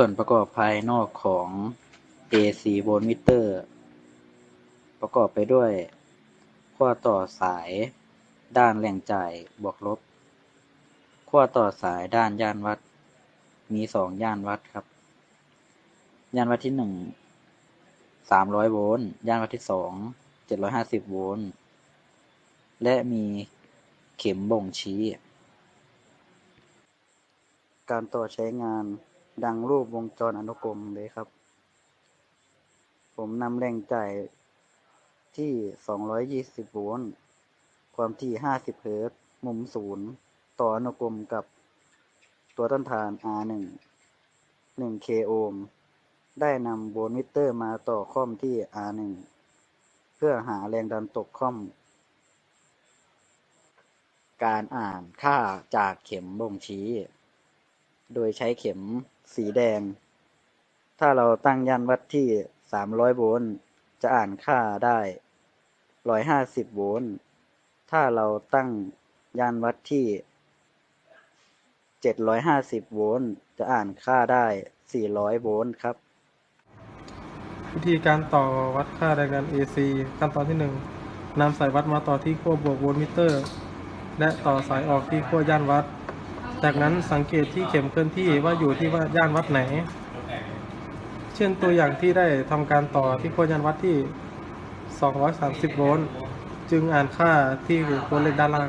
ส่วนประกอบภายนอกของ AC โวลต์มิเตอร์ ประกอบไปด้วยขั้วต่อสายด้านแหล่งจ่ายบวกลบขั้วต่อสายด้านย่านวัด มีสองย่านวัดครับ ย่านวัดที่หนึ่งสามร้อยโวลต์ย่านวัดที่สองเจ็ดร้อยห้าสิบโวลต์และมีเข็มบ่งชี้ การต่อใช้งาน ดังรูปวงจรอนุกรมเลยครับ ผมนำแรงจ่ายที่ 220 โวลต์ ความถี่ 50 เฮิรตซ์ มุมศูนย์ ต่ออนุกรมกับตัวต้นทาน R1 1 k โอห์ม ได้นำโวลต์มิเตอร์มาต่อค่อมที่ R1 เพื่อหาแรงดันตกค่อม การอ่านค่าจากเข็มบ่งชี้ โดยใช้เข็มสีแดง ถ้าเราตั้งย่านวัดที่ 300 โวลต์ จะอ่านค่าได้ 150 โวลต์ ถ้าเราตั้งย่านวัดที่ 750 โวลต์ จะอ่านค่าได้ 400 โวลต์ครับ วิธีการต่อวัดค่าแรงดัน AC ขั้นตอนที่ 1นำสายวัดมาต่อที่ขั้วบวกโวลต์มิเตอร์ และต่อสายออกที่ขั้วย่านวัด จากนั้นสังเกตที่เข็มเคลื่อนที่ว่าอยู่ที่ว่าย่านวัดไหน เช่นตัวอย่างที่ได้ทำการต่อที่ขั้นย่านวัดที่ 230 โวลต์จึงอ่านค่าที่ตัวเลขด้านล่าง